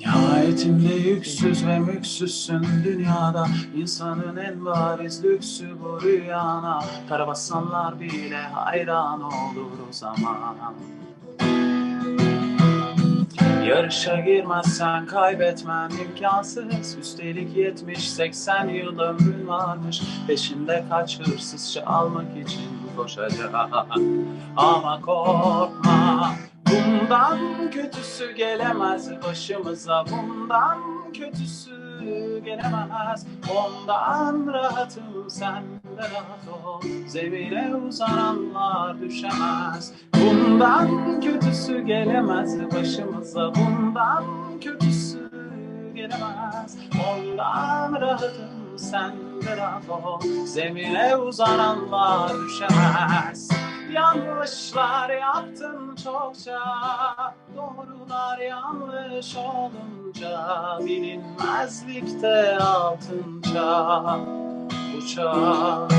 Nihayetinde yüksüz ve müksüzsün dünyada. İnsanın en bariz lüksü bu rüyana. Karabasanlar bile hayran olur o zaman Yarışa girmezsen kaybetmen imkansız. Üstelik 70-80 yıl ömrün varmış. Peşinde kaç hırsızça almak için koşacak Ama korkma Bundan kötüsü gelemez başımıza. Bundan kötüsü gelemez. Ondan rahatım sen rahat ol. Zemine uzananlar düşemez. Bundan kötüsü gelemez başımıza. Bundan kötüsü gelemez. Ondan rahatım sen de rahat ol. Zemine uzananlar düşemez Yanlışlar yaptım çokça. Doğrular yanlış olunca Bilinmezlikte altınca Uçar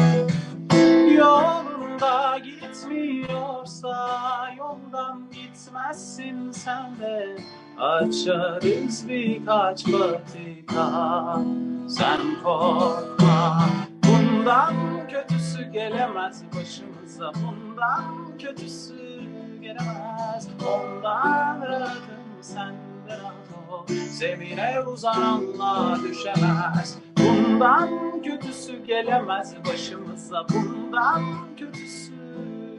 Yolunda gitmiyorsa Yoldan gitmezsin sen de. Açarız birkaç patika. Sen korkma Bundan kötüsü gelemez başımıza. Bundan kötüsü gelemez. Ondan rahatım sen de Zemine uzananlar düşemez. Bundan kötüsü gelemez başımıza. Bundan kötüsü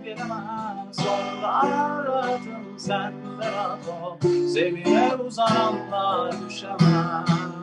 gelemez Ondan rahatım sen de rahat ol. Zemine uzananlar düşemez